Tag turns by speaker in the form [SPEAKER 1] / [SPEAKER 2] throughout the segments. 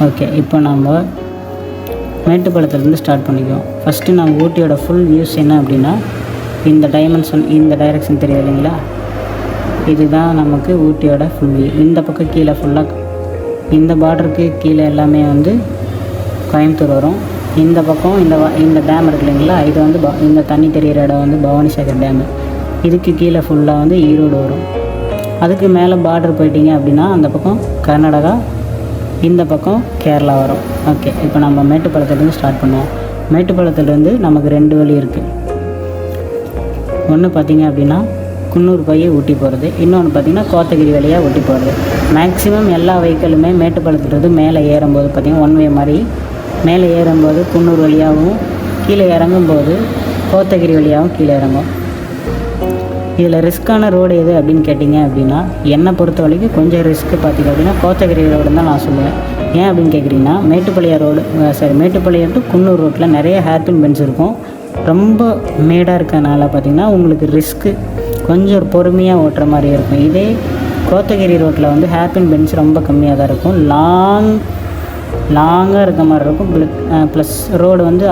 [SPEAKER 1] Okay இப்போ நம்ம மேட்டுப்பாளையத்துலேருந்து start பண்ணிக்குவோம். ஃபஸ்ட்டு நம்ம ஊட்டியோட ஃபுல் வியூஸ் என்ன அப்படின்னா இந்த டைமென்ஷன் இந்த டைரெக்ஷன் தெரியாது இல்லைங்களா? இதுதான் நமக்கு ஊட்டியோட ஃபுல் வியூ இந்த பக்கம் கீழே ஃபுல்லாக இந்த பார்டருக்கு கீழே எல்லாமே வந்து கோயம்புத்தூர் வரும். இந்த பக்கம் இந்த வ- இந்த டேம் இருக்கு இல்லைங்களா? இது வந்து இந்த தண்ணி தெரிகிற இடம் வந்து பவானி சாகர் டேமு இதுக்கு கீழே ஃபுல்லாக வந்து ஈரோடு வரும். அதுக்கு மேலே பார்டர் போயிட்டீங்க அப்படின்னா அந்த பக்கம் கர்நாடகா இந்த பக்கம் கேரளா வரும். ஓகே இப்போ நம்ம மேட்டுப்பாளத்துலேருந்து ஸ்டார்ட் பண்ணுவோம். மேட்டுப்பாளத்துலேருந்து நமக்கு ரெண்டு வழி இருக்குது ஒன்று பார்த்தீங்க அப்படின்னா குன்னூர் போய் ஊட்டி போகிறது இன்னொன்று பார்த்தீங்கன்னா கோத்தகிரி வழியாக ஊட்டி போகிறது மேக்ஸிமம் எல்லா வெஹிக்கிளுமே மேட்டுப்பாளத்துலேருந்து மேலே ஏறும்போது பார்த்திங்கன்னா ஒன் வே மாதிரி மேலே ஏறும்போது குன்னூர் வழியாகவும் கீழே இறங்கும்போது கோத்தகிரி வழியாகவும் கீழே இறங்கும். இதில் ரிஸ்க்கான ரோடு எது அப்படின்னு கேட்டிங்க அப்படின்னா என்னை பொறுத்த வரைக்கும் கொஞ்சம் ரிஸ்க்கு பார்த்தீங்க அப்படின்னா கோத்தகிரி ரோடு தான் நான் சொல்லுவேன். ஏன் அப்படின்னு கேட்குறீங்கன்னா Mettupalayam road sorry Mettupalayam to Coonoor ரோட்டில் நிறைய ஹேர்பின் பென்ஸ் இருக்கும். ரொம்ப மேடாக இருக்கனால பார்த்தீங்கன்னா உங்களுக்கு ரிஸ்க்கு கொஞ்சம் பொறுமையாக ஓட்டுற மாதிரி இருக்கும். இதே கோத்தகிரி ரோட்டில் வந்து ஹேர்பின் பென்ஸ் ரொம்ப கம்மியாக தான் இருக்கும். லாங் லாங்காக இருக்க மாதிரி இருக்கும். ப்ளஸ் ரோடு வந்து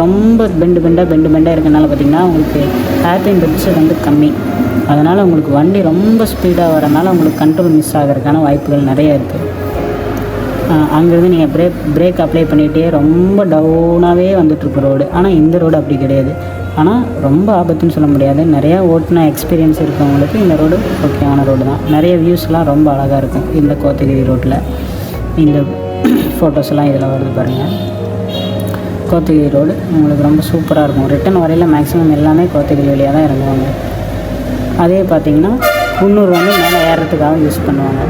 [SPEAKER 1] ரொம்ப பெண்டு பெண்டாக பெண்டு பெண்டாக இருக்கனால பார்த்தீங்கன்னா உங்களுக்கு ஹேர்பின் பென்ஸ் வந்து கம்மி. அதனால் உங்களுக்கு வண்டி ரொம்ப ஸ்பீடாக வரனால உங்களுக்கு கண்ட்ரோல் மிஸ் ஆகிறதுக்கான வாய்ப்புகள் நிறைய இருக்குது அங்கேருந்து நீங்கள் பிரேக் பிரேக் அப்ளை பண்ணிகிட்டே ரொம்ப டவுனாகவே வந்துட்டுருக்கு ரோடு ஆனால் இந்த ரோடு அப்படி கிடையாது. ஆனால் ரொம்ப ஆபத்துன்னு சொல்ல முடியாது. நிறையா ஓட்டின எக்ஸ்பீரியன்ஸ் இருக்கவங்களுக்கு இந்த ரோடு ஓகேவான ரோடு தான். நிறைய வியூஸ்லாம் ரொம்ப அழகாக இருக்கும் இந்த கோத்தகிரி ரோட்டில் இந்த ஃபோட்டோஸ்லாம் இதில் வருது பாருங்கள் கோத்தகிரி ரோடு உங்களுக்கு ரொம்ப சூப்பராக இருக்கும். ரிட்டன் வரையில் மேக்ஸிமம் எல்லாமே கோத்தகிரி வழியாக தான் இறங்குவாங்க. அதே பார்த்திங்கன்னா குன்னூர் வந்து மேலே ஏறுறதுக்காக யூஸ் பண்ணுவாங்க.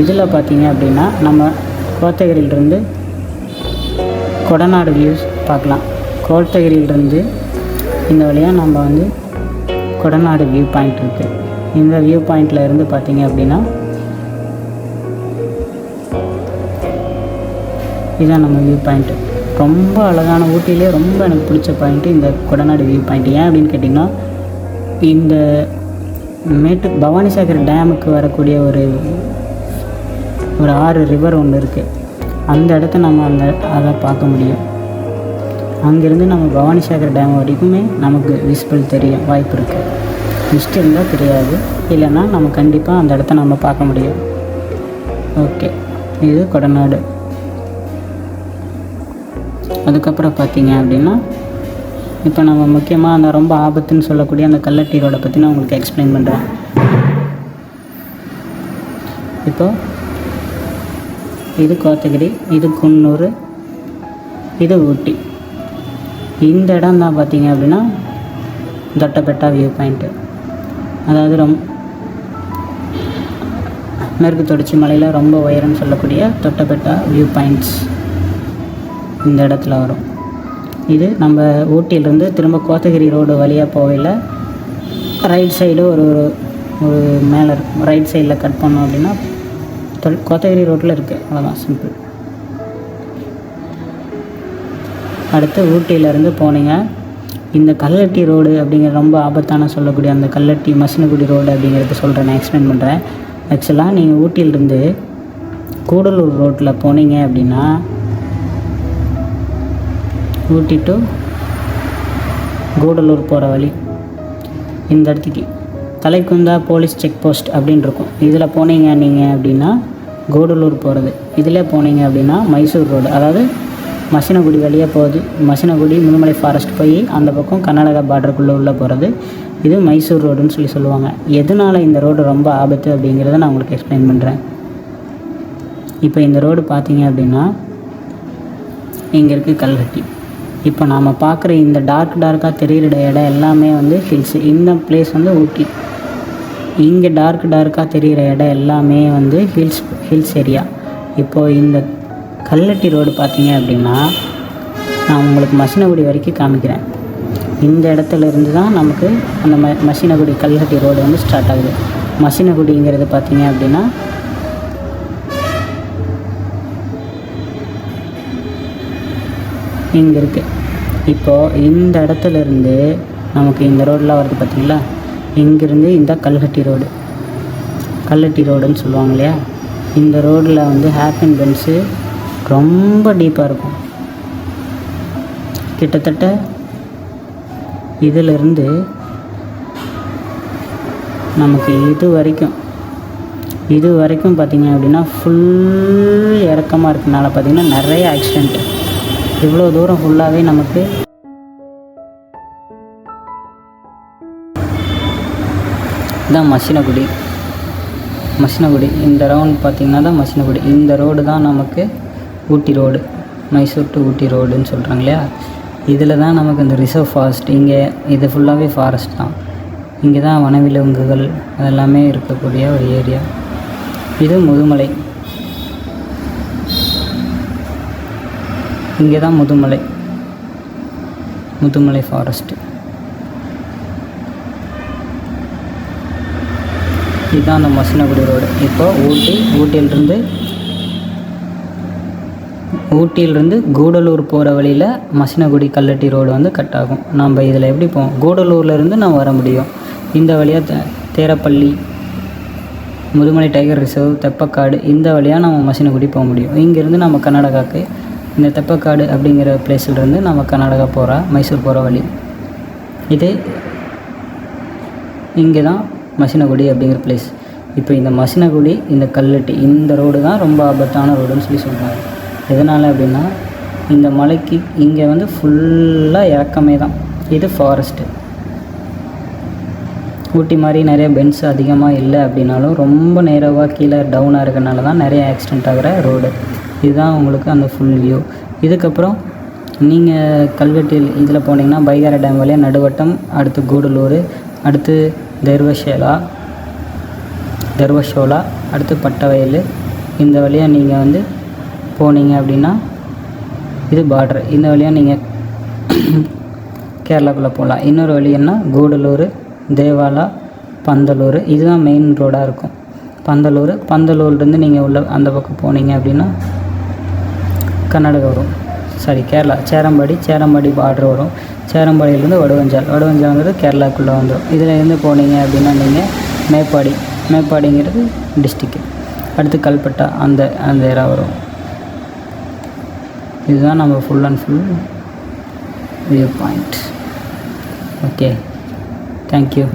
[SPEAKER 1] இதில் பார்த்திங்க அப்படின்னா நம்ம கோத்தகிரியிலிருந்து கொடநாடு வியூஸ் பார்க்கலாம். கோத்தகிரியிலிருந்து இந்த வழியாக நம்ம வந்து கொடநாடு வியூ பாயிண்ட் இருக்குது இந்த வியூ பாயிண்ட்டில் இருந்து பார்த்திங்க அப்படின்னா இதுதான் நம்ம வியூ பாயிண்ட்டு ரொம்ப அழகான ஊட்டியிலே ரொம்ப எனக்கு பிடிச்ச பாயிண்ட்டு இந்த கொடநாடு வியூ பாயிண்ட் ஏன் அப்படின்னு கேட்டிங்கன்னா இந்த மேட்டு பவானிசாகர் டேமுக்கு வரக்கூடிய ஒரு ஒரு ஆறு ரிவர் ஒன்று இருக்குது அந்த இடத்த நம்ம அந்த அதை பார்க்க முடியும். அங்கேருந்து நம்ம பவானிசாகர் டேம் வரைக்குமே நமக்கு விசிபிள் தெரியும் வாய்ப்பு இருக்குது மிஸ்ட் இருந்தால் தெரியாது. இல்லைன்னா நம்ம கண்டிப்பாக அந்த இடத்த நம்ம பார்க்க முடியும் ஓகே இது கொடநாடு. அதுக்கப்புறம் பார்த்தீங்க அப்படின்னா இப்போ நம்ம முக்கியமாக அந்த ரொம்ப ஆபத்துன்னு சொல்லக்கூடிய அந்த கல்லட்டி ரோடை பற்றி நான் உங்களுக்கு எக்ஸ்பிளைன் பண்ணுறேன் இப்போ இது கோத்தகிரி இது குன்னூர் இது ஊட்டி. இந்த இடம் தான் பார்த்தீங்க அப்படின்னா தொட்டபெட்டா வியூ பாயிண்ட்டு அதாவது ரொம் மேற்கு தொடர்ச்சி மலையில் ரொம்ப உயரம்னு சொல்லக்கூடிய தொட்டபெட்டா வியூ பாயிண்ட்ஸ் இந்த இடத்துல வரும். இது நம்ம ஊட்டியிலேருந்து திரும்ப கோத்தகிரி ரோடு வழியாக போகையில் ரைட் சைடு ஒரு ஒரு ஒரு மேலே இருக்கும் ரைட் சைடில் கட் பண்ணோம் அப்படின்னா தொல்- கோத்தகிரி ரோட்டில் இருக்குது அவ்வளோதான் சிம்பிள் அடுத்து ஊட்டியிலேருந்து போனீங்க. இந்த கல்லட்டி ரோடு அப்படிங்கிற ரொம்ப ஆபத்தான சொல்லக்கூடிய அந்த கல்லட்டி மசினகுடி ரோடு அப்படிங்கிறத சொல்கிறேன் நான் எக்ஸ்பிளைன் பண்ணுறேன் ஆக்சுவலாக நீங்கள் ஊட்டியிலேருந்து கூடலூர் ரோட்டில் போனீங்க அப்படின்னா ஊட்டி டு கூடலூர் போகிற வழி. இந்த இடத்துக்கு. தலைக்குந்தா போலீஸ் செக் போஸ்ட் அப்படின்னு இருக்கும். இதில் போனீங்க நீங்கள் அப்படின்னா கூடலூர் போகிறது இதில் போனீங்க அப்படின்னா மைசூர் ரோடு. அதாவது மசினகுடி வழியாக போகுது. மசினகுடி முதுமலை ஃபாரஸ்ட் போய் அந்த பக்கம் கர்நாடகா பார்டருக்குள்ளே உள்ளே போகிறது இது மைசூர் ரோடுன்னு சொல்லி சொல்லுவாங்க. எதனால் இந்த ரோடு ரொம்ப ஆபத்து அப்படிங்கிறத நான் உங்களுக்கு எக்ஸ்பிளைன் பண்ணுறேன் இப்போ இந்த ரோடு பார்த்தீங்க அப்படின்னா இங்கே இருக்குது கல்வெட்டி. இப்போ நாம் பார்க்குற இந்த டார்க் டார்க்காக தெரிகிற இடம் எல்லாமே வந்து ஹில்ஸ் இந்த பிளேஸ் வந்து ஊட்டி. இங்கே டார்க் டார்க்காக தெரிகிற இடம் எல்லாமே வந்து ஹில்ஸ் ஹில்ஸ் ஏரியா இப்போது இந்த கல்லட்டி ரோடு பார்த்தீங்க அப்படின்னா நான் உங்களுக்கு மசினகுடி வரைக்கும் காமிக்கிறேன். இந்த இடத்துல இருந்து தான் நமக்கு அந்த ம மசினகுடி கல்லட்டி ரோடு வந்து ஸ்டார்ட் ஆகுது. மசினகுடிங்கிறது பார்த்தீங்க அப்படின்னா இங்கே இருக்குது இப்போது இந்த இடத்துலேருந்து நமக்கு இந்த ரோடெலாம் வருது பார்த்தீங்களா இங்கேருந்து இந்த கல்கட்டி ரோடு. கல்லட்டி ரோடுன்னு சொல்லுவாங்க இல்லையா? இந்த ரோடில் வந்து ஹேப்பின் பென்ஸு ரொம்ப டீப்பாக இருக்கும். கிட்டத்தட்ட இதிலிருந்து நமக்கு இது வரைக்கும் இது வரைக்கும் பார்த்திங்க அப்படின்னா ஃபுல் இறக்கமாக இருக்கனால பார்த்திங்கன்னா நிறைய ஆக்சிடெண்ட்டு இவ்வளோ தூரம் ஃபுல்லாகவே நமக்கு இதுதான் மசினகுடி. மசினகுடி. இந்த ரவுண்ட் பார்த்திங்கன்னா தான் மசினகுடி. இந்த ரோடு தான் நமக்கு ஊட்டி ரோடு மைசூர் டு ஊட்டி ரோடுன்னு சொல்கிறாங்க இல்லையா? இதில் தான் நமக்கு இந்த ரிசர்வ் ஃபாரஸ்ட் இங்கே இது ஃபுல்லாகவே ஃபாரஸ்ட் தான். இங்கே தான் வனவிலங்குகள் அதெல்லாமே இருக்கக்கூடிய ஒரு ஏரியா இது முதுமலை. இங்கே தான் முதுமலை. முதுமலை ஃபாரஸ்ட்டு இதுதான் அந்த மசினகுடி ரோடு இப்போ ஊட்டி ஊட்டியிலிருந்து ஊட்டியிலிருந்து கூடலூர் போகிற வழியில் மசினகுடி கல்லட்டி ரோடு வந்து கட் ஆகும். நம்ம இதில் எப்படி போவோம்? கூடலூர்லேருந்து நம்ம வர முடியும். இந்த வழியாக தே தேரப்பள்ளி முதுமலை டைகர் ரிசர்வ் தெப்பக்காடு இந்த வழியாக நம்ம மசினகுடி போக முடியும். இங்கேருந்து நம்ம கர்நாடகாவுக்கு இந்த தெப்பக்காடு அப்படிங்கிற பிளேஸ்லேருந்து நம்ம கர்நாடகா போகிற மைசூர் போகிற வழி. இது இங்கே தான் மசினகுடி அப்படிங்கிற பிளேஸ் இப்போ இந்த மசினகுடி இந்த கல்லட்டி இந்த ரோடு தான் ரொம்ப ஆபத்தான ரோடுன்னு சொல்லி சொல்கிறாங்க எதனால் அப்படின்னா இந்த மலைக்கு இங்கே வந்து ஃபுல்லாக இறக்கமே தான். இது ஃபாரஸ்ட்டு ஊட்டி மாதிரி நிறைய பென்ஸ் அதிகமாக இல்லை அப்படின்னாலும் ரொம்ப நேரவாக கீழே டவுனாக இருக்கனால தான் நிறைய ஆக்சிடெண்ட் ஆகிற ரோடு இதுதான் உங்களுக்கு அந்த ஃபுல் வியூ இதுக்கப்புறம் நீங்கள் கல்வெட்டில் இதில் போனீங்கன்னா பைகார டேம் வழியாக நடுவட்டம் அடுத்து கூடலூர் அடுத்து தெர்வஷேலா தெர்வஷோலா அடுத்து பட்டவயல். இந்த வழியாக நீங்கள் வந்து போனீங்க அப்படின்னா இது பார்டர் இந்த வழியாக நீங்கள் கேரளாக்குள்ளே போகலாம் இன்னொரு வழி என்ன? கூடலூர் தேவாலா பந்தலூர். இதுதான் மெயின் ரோடாக இருக்கும். பந்தலூர். பந்தலூர்லேருந்து நீங்கள் உள்ள அந்த பக்கம் போனீங்க அப்படின்னா கர்நாடகா வரும். சாரி கேரளா. சேரம்பாடி சேரம்பாடி பார்டர் வரும். சேரம்பாடியிலேருந்து வடுவஞ்சால். வடுவஞ்சால்ங்கிறது கேரளாக்குள்ளே வந்துடும் இதில் இருந்து போனீங்க அப்படின்னா நீங்கள் மேப்பாடி. மேப்பாடிங்கிறது டிஸ்ட்ரிக்கு அடுத்து கல்பட்டா. அந்த அந்த ஏரா வரும். இதுதான் நம்ம full and full view point okay thank you